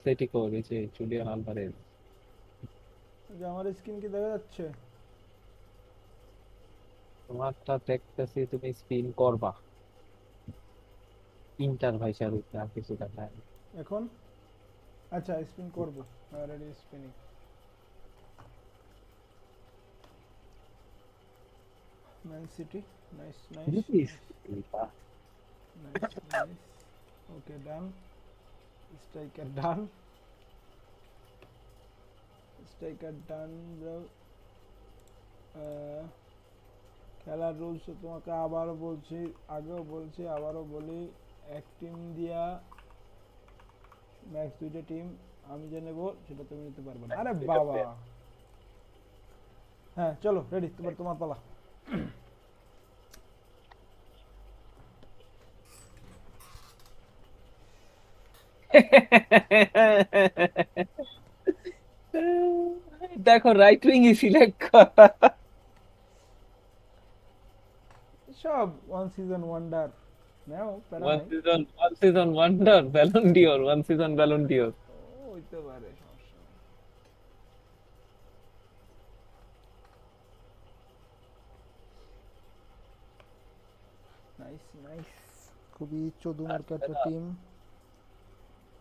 Atletico নিচে Julian Alvarez যে আমার স্ক্রিন কি দেখা যাচ্ছে? তোমারটা দেখতেছি তুমি স্পিন করবা। ইন্টার ভাই শাহরুখ আর কিছু দেখা এখন? আচ্ছা স্পিন করব। Already spinning Man City nice nice nice nice okay done striker done striker done bro খেলার রুলস তোমাকে আবারও বলছি আগেও বলছি আবারও বলি এক টিম দিয়া ম্যাক্স দুইটা টিম আমি যে নেব সেটা তুমি নিতে পারবে না। আরে বাবা। হ্যাঁ চলো রেডি তোমার তোমার পালা। দেখো রাইট উইং সিলেক্ট করা। সব one season wonder now one season one season wonder Ballon d'Or one season Ballon d'Or ও, হইতে পারে নাইস নাইস খুবই চোদু মার্কা একটা। টিম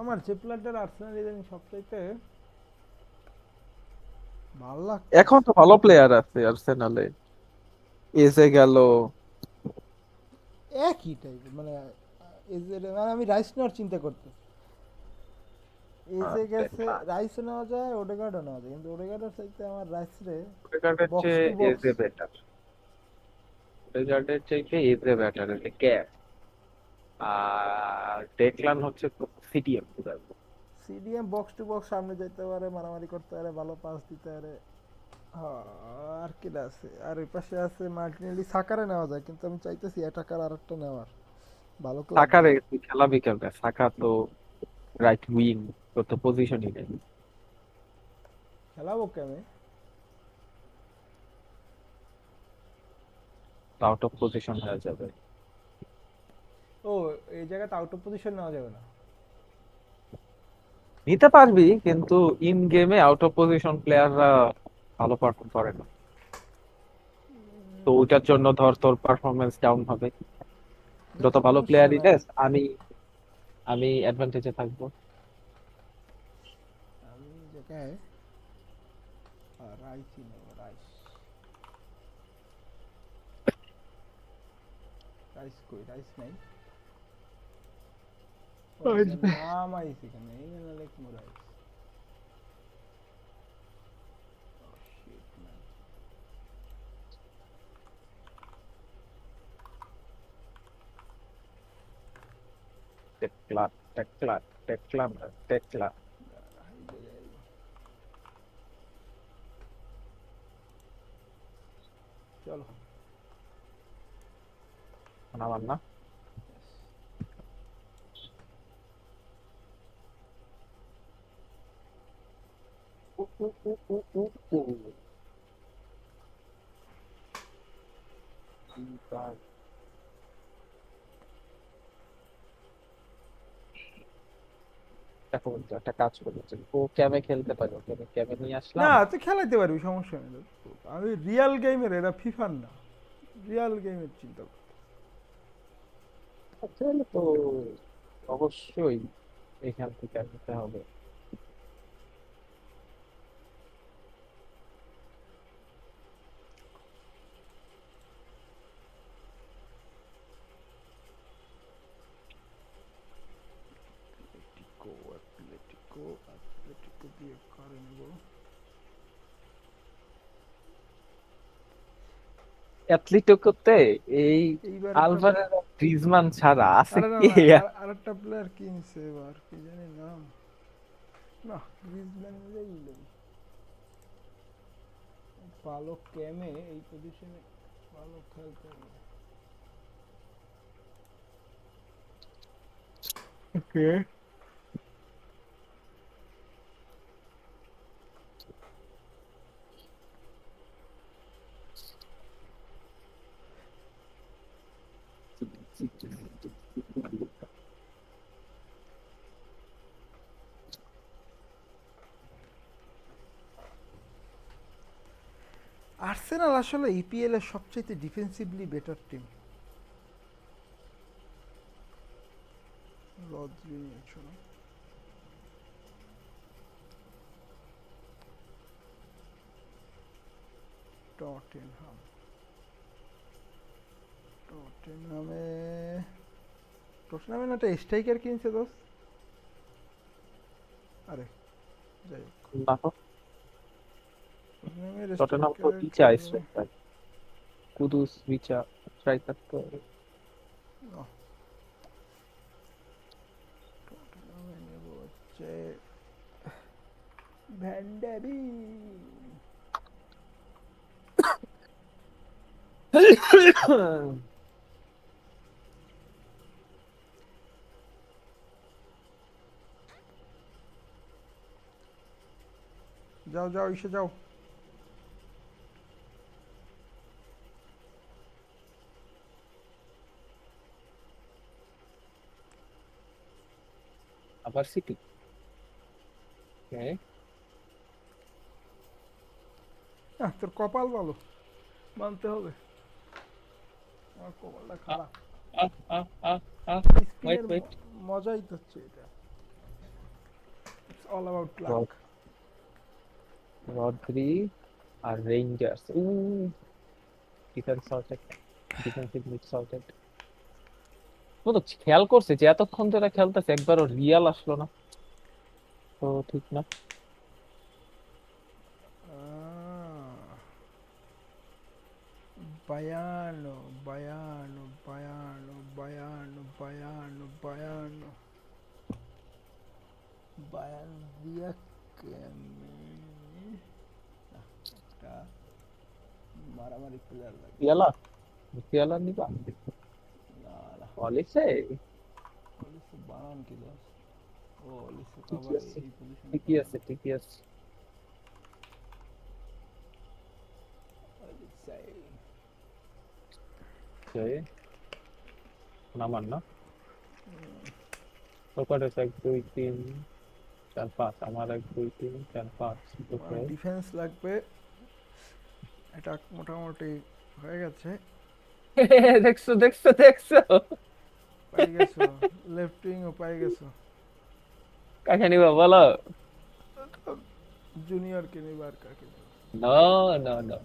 আমার যে আর্সেনাল ইদানিং সবচাইতে ভালো এখন তো ভালো প্লেয়ার আছে আর্সেনালে। এসে গেল। একই টাইপের মানে এজে মানে আমি রাইস নেওয়ার চিন্তা করতে এসে গেছে রাইসও নেওয়া যায় ওডেগার্ডও নেওয়া যায় কিন্তু ওডেগার্ডের চাইতে আমার রাইস রে ওডেগার্ডের চেয়ে. এজে বেটার ওডেগার্ডের চাইতে এজে বেটার এটা ক্যাপ আর ডেকলান হচ্ছে সিটিএম পুরো সিডিএম বক্স টু বক্স সামনে যেতে পারে মারামারি করতে পারে ভালো পাস দিতে পারে। আর কি আছে? আর ওই পাশে আছে মার্টিনেলি সাকারে নেওয়া যায় কিন্তু আমি চাইতেছি অ্যাটাকার আরেকটা নেওয়ার। ভালো। সাকারে খেলাবি কেমনে? সাকা তো রাইট উইং তোর তো পজিশনই নেই। খেলাবো কেমন? আউট অফ পজিশন হয়ে যাবে। ও এই জায়গাতে আউট অফ পজিশন নেওয়া যাবে না। নিতে পারবি কিন্তু ইন গেমে আউট অফ পজিশন প্লেয়াররা ভালো পারফর্ম করে না। তো ওইটার জন্য ধর তোর পারফরমেন্স ডাউন হবে। যত ভালো প্লেয়ারই দেস আমি আমি অ্যাডভান্টেজে থাকব। আমি জায়গায় নেব রাইস রাইস কই রাইস নাই। Calma aí, fica meio Alex Moraes. Oh shit, man. Tecla, tecla, tecla, tecla. चलो बना बनना আমি ক্যামে সমস্যা নেই। আমি গেমের এরা ফিফার না। রিয়াল গেমের চিন্তা করতে তো অবশ্যই এখান থেকে আসতে হবে। অ্যাথলেটিকোতে এই আর গ্রিজমান ছাড়া আছে কে? আরেকটা প্লেয়ার কিনছে এবার কি জানি নাম। না গ্রিজম্যান নিলেই ভালো ক্যামে এই পজিশনে ভালো খেলতে হবে। ওকে আর্সেনাল আসলে ইপিএল এর সবচেয়ে ডিফেন্সিভলি বেটার টিম টটেনহামে। না একটা স্ট্রাইকার কিনছে দোস্ত। আরে, যাই হোক। না তো টটেনহামের টটেনহাম তো striker ইচা কে- স্ট্রাইকার কুদুস বিচা স্ট্রাইকার তো No. টটেনহামে নেব হচ্ছে ভ্যান্ডাবি যাও যাও এসে যাও আবার সিটি ওকে আহ, তোর কপাল ভালো মানতে হবে আমার কপালটা খারাপ আহ আহ আহ আহ স্পিনের wait, wait. ম- মজাই তো হচ্ছে এটা all about Wow. Luck Rodri R Rangers uh defence sorted defensive mid sorted ও তো খেয়াল করছে যে এতক্ষণ ধরে খেলতেছে একবারও রিয়াল আসলো না। তো ঠিক না। Baiano, Baiano, Baiano, Baiano, Baiano, Baiano. Baiano দিয়া মারামারি প্লেয়ার লাগে। রিয়ালা রিয়ালা নিবা? অলিসে অলিসে বানান কি দাস ও অলিসে তো আবার আছে, এই পজিশনে ঠিকই আছে ঠিকই আছে। অলিসে ওকে নামান না? কটা এক দুই তিন চার পাঁচ। আমার এক দুই তিন চার পাঁচ। ডিফেন্স লাগবে। এটা মোটামুটি হয়ে গেছে। দেখছ দেখছ দেখছ। পাই গেছো লেফট উইং ও পাই গেছো কাকে নিবা বলো? জুনিয়র কে নিবা আর কাকে নো নো নো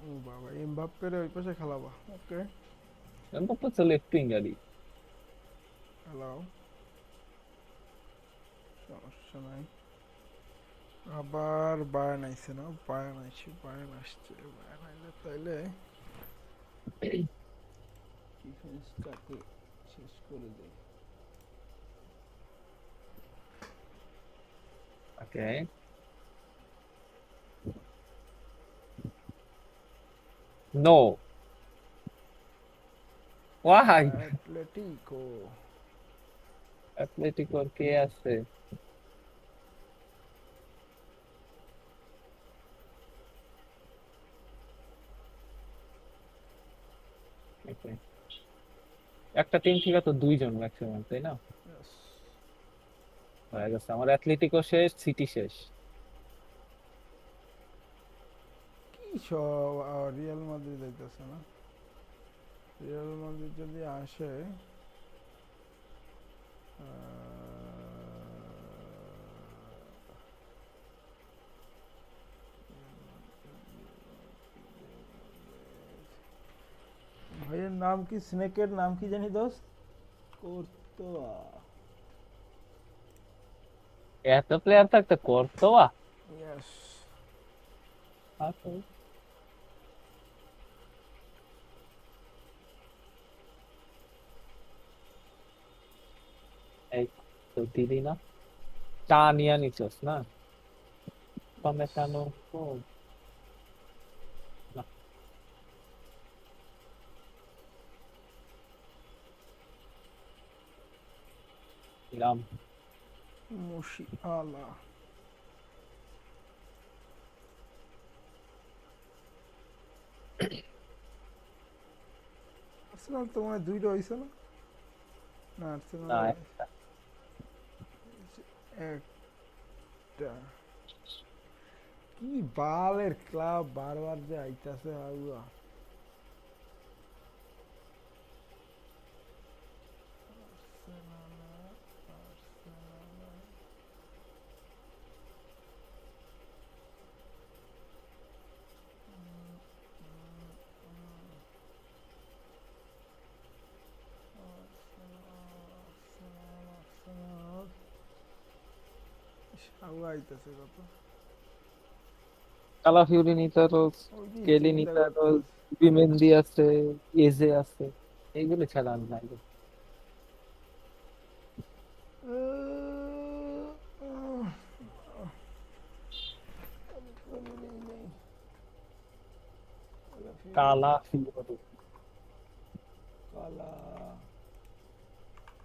ও বাবা এমবাপ্পের ওই পাশে খেলাবা ওকে? এমবাপ্পে তো লেফট উইঙ্গারই খেলাও সমস্যা নাই। আবার বায়ান আইছে না বায়ান আইছে বায়ান আসছে বায়ান আইলে তাইলে ডিফেন্সটাকে শেষ করে দেয় ওকে। নো ওয়াই অ্যাটলেটিকো অ্যাথলেটিকোর কে আছে? Okay. একটা টিম ছিল তো দুইজন ম্যাক্সিমাম তাই না? হয়ে গেছে আমার অ্যাথলেটিকো শেষ সিটি শেষ। কি সব রিয়াল মাদ্রিদ যাইতেছে না? রিয়াল মাদ্রিদ যদি আসে ভাইয়ের নাম কি স্নেকের নাম কি জানি দোস্ত কোর্তোয়া এত প্লেয়ার থাকতে করতো ইয়েস তো দিলি না চা নিয়ে নিছস না টমেটানো ও দিলাম মুশি আলা আর্সেনাল তো মনে দুইটা হইছে না? না আর্সেনাল না একটা। কি বালের ক্লাব বারবার যে আইতাছে আগুয়া আগুয়া আইতাছে কত কালাফিউরি নিতারোস ওই যে কেলি নিতারোস। বিমেন্দি আছে এজে আছে এইগুলো ছাড়া আর নাই কালা ফিউরি কালা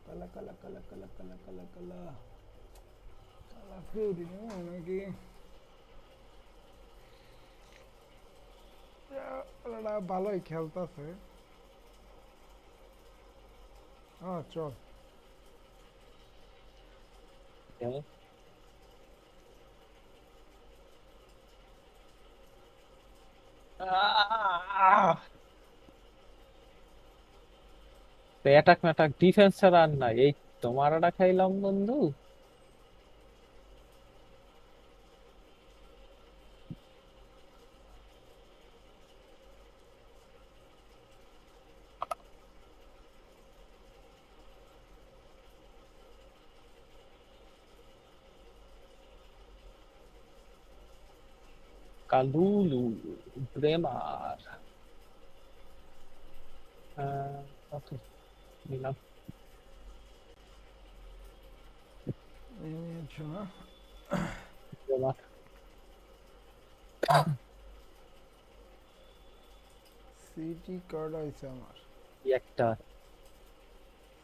কালা কালা কালা কালা কালা কালা কালা কালা ফিউরি নাকি ভালোই খেলতেছে হ্যাঁ চল। অ্যাটাক ম্যাটাক ডিফেন্স ছাড়া আর নাই এই তোমার খাইলাম বন্ধু Kalulu, Bremar. Uh, okay, নিলাম সিটি কার্ড আছে আমার। একটা।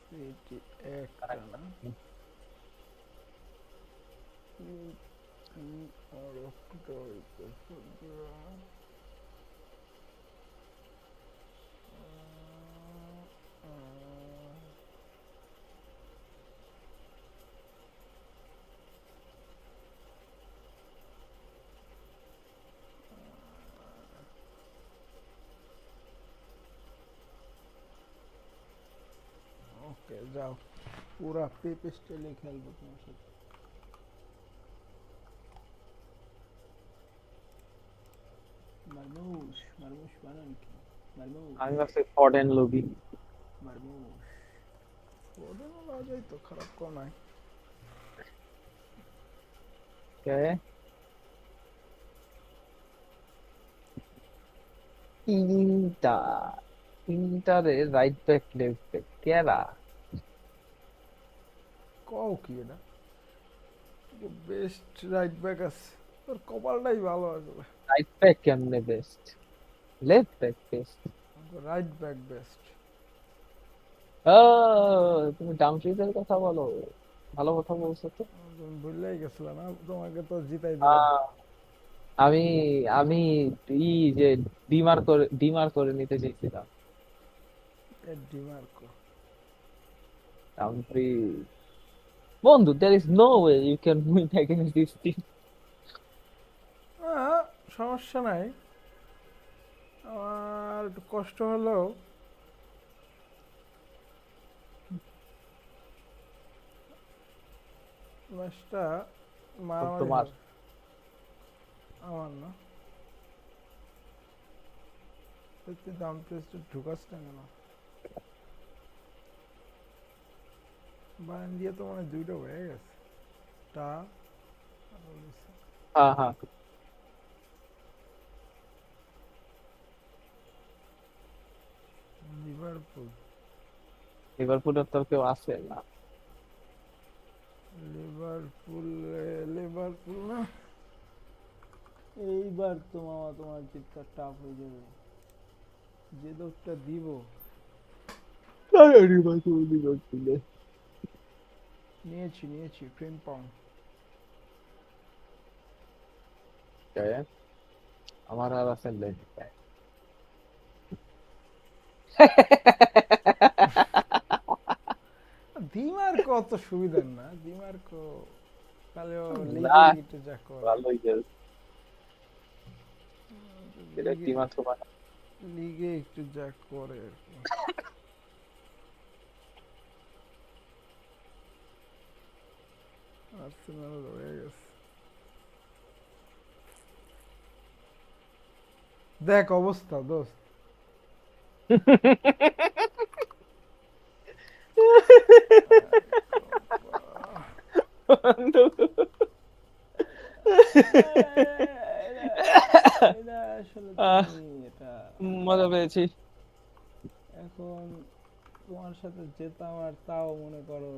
সিটি একটা see out of dark the photograph. Uh, uh. Okay जाओ पूरा पेप स्टेलिक हेल्प पहुँच सकते মারমুশ মারমুশ বানান কি মারমুশ আমি ভাবছি ফরেন লবি মারমুশ ওটা না যাই তো খারাপ কো নাই। কে তিনটা তিনটারে রাইট ব্যাক লেফট ব্যাক কেরা? কও কি এটা? বেস্ট রাইট ব্যাক আছে। তোর কপালটাই ভালো আসলে। রাইট ব্যাক কেমনে best left back best right back best ও তুমি ডাউনফিল্ডের কথা বলো। ভালো কথা বলছো তো। তুমি ভুললেই গেছিলে না তোমাকে তো জিতাই দিলাম। আমি আমি ই যে ডিমার করে ডিমার করে নিতে চেয়েছিলাম। মার্কো ডাউনফিল্ড বন্ধু is no way you can win against this team আহ, সমস্যা নাই। আমার একটু কষ্ট হলেও ম্যাচটা তোমার। আমার না। তুই দাম প্রেসটা ঢুকাস না কেন? বায়ান দিয়ে তো মানে দুইটা হয়ে গেছে। টা আর হ্যাঁ হ্যাঁ। লিভারপুল লিভারপুলের তো কেউ আছে না। লিভারপুল লিভারপুল না। এইবার তো মামা তোমার জিতটা টাফ হয়ে যাবে। যে দৌড়টা দিব। নিয়েছি নিয়েছি ফ্রেম পাউন আমার আর আছে লেগ কত সুবিধার না তাহলে যা করে। ভালোই গেছে এটা কি লিগে একটু যা করে আর কি। আর্সেনাল রয়ে গেছে দেখ অবস্থা দোস্ত। এটা মজা পেয়েছি। এখন তোমার সাথে যেতাম আর তাও মনে করো,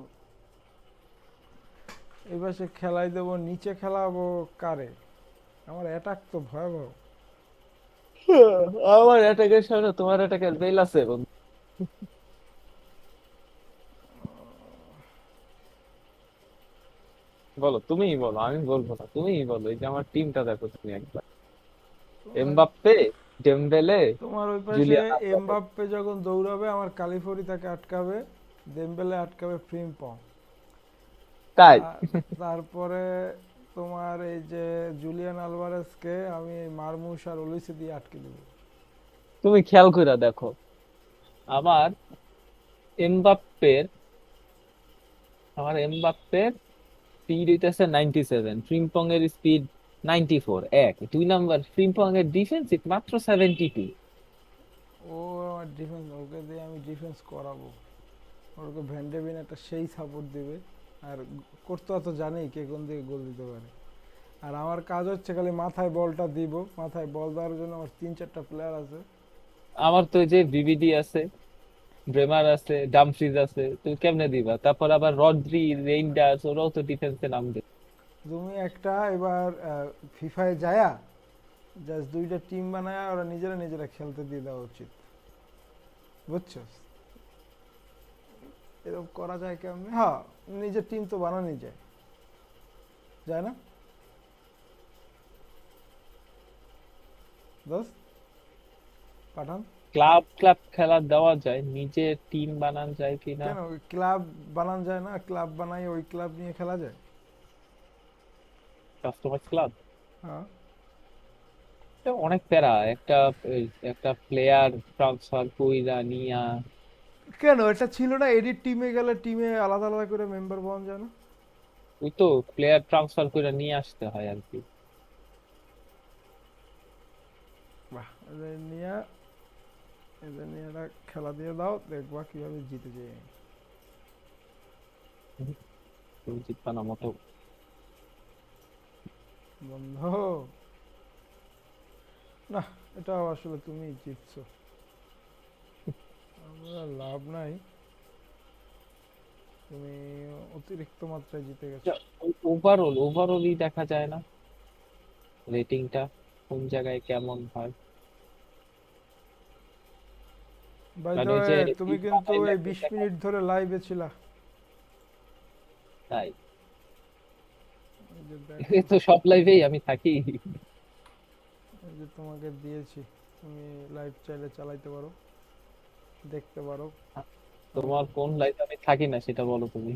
এবার সে খেলাই দেবো, নিচে খেলাবো কারে? আমার অ্যাটাক তো ভয়াবহ। আমার অ্যাটাকের সামনে তোমার অ্যাটাকের বেল আছে বন্ধু। বলো তুমিই বলো আমি বলব না তুমিই বলো এই যে আমার টিমটা দেখো তুমি একবার। এমবাপ্পে ডেমবেলে তোমার ওই পাশে। এমবাপ্পে যখন দৌড়াবে আমার কালিফরি তাকে আটকাবে দেমবেলে আটকাবে ফ্রিম্পং তাই? তারপরে তোমার এই যে জুলিয়ান আলভারেজকে আমি মারমুশ আর ওলিসে দিয়ে আটকে দেবো। তুমি খেয়াল করে দেখো আমার এমবাপ্পের আমার এমবাপ্পের স্পিড হইতেছে নাইনটি সেভেন ফ্রিম্পং এর স্পিড নাইনটি ফোর এক। দুই নাম্বার ফ্রিম্পং এর ডিফেন্সিভ মাত্র সেভেন্টি টু ও আমার ডিফেন্স ওকে দিয়ে আমি ডিফেন্স করাবো। ওকে ভ্যান্ডেবিন একটা সেই সাপোর্ট দেবে। আর করতে তো জানেই কে কোন দিকে গোল দিতে পারে। আর আমার কাজ হচ্ছে খালি মাথায় বলটা দিব মাথায় বল দেওয়ার জন্য আমার তিন চারটা প্লেয়ার আছে। আমার তো এই যে বিবিডি আছে ব্রেমার আছে ডামফ্রিজ আছে তুমি কেমনে দিবা? তারপর আবার রড্রি রেইন্ডার্স ওরাও তো ডিফেন্সে নামবে। তুমি একটা এবার ফিফায় যায়া জাস্ট দুইটা টিম বানায় ওরা নিজেরা নিজেরা খেলতে দিয়ে দেওয়া উচিত। বুঝছ? এরকম করা যায় কেমনে হ্যাঁ নিজের টিম তো বানানোই যায়। যায় না? দোস্ত পাঠান। ক্লাব ক্লাব খেলা দেওয়া যায় নিজে টিম বানান যায় কিনা কেন ক্লাব বানান যায় না? ক্লাব বানাই ওই ক্লাব নিয়ে খেলা যায়? কাস্টমাইজ ক্লাব হ্যাঁ। অনেক প্যারা। একটা একটা প্লেয়ার ট্রান্সফার কইরা নিয়া কেন? এটা ছিল না এডিট টিমে গেলে টিমে আলাদা আলাদা করে মেম্বার পাওয়া যায় না? ওই তো প্লেয়ার ট্রান্সফার করে নিয়ে আসতে হয় আর কি। বাহ নিয়ে এদের নিয়ে একটা খেলা দিয়ে দাও দেখবা কীভাবে জিতে যায়। তুমি জিতবা না মতো। বন্ধ। না এটা আসলে তুমি জিতছো। লাভ নাই। তুমি অতিরিক্ত মাত্রায় জিতে গেছো। ওভারঅল ওভারঅলই দেখা যায় না। রেটিংটা কোন জায়গায় কেমন হয়? বাই দ্য যে তুমি কিন্তু এই highlight বিশ দেখা- মিনিট ধরে লাইভে ছিলা। তাই। এই এ তো সব লাইভেই আমি থাকি। যে তোমাকে দিয়েছি তুমি লাইভ চাইলে চালাইতে পারো। দেখতে পারো। তোমার কোন লাইভে আমি থাকি না সেটা বলো তুমি।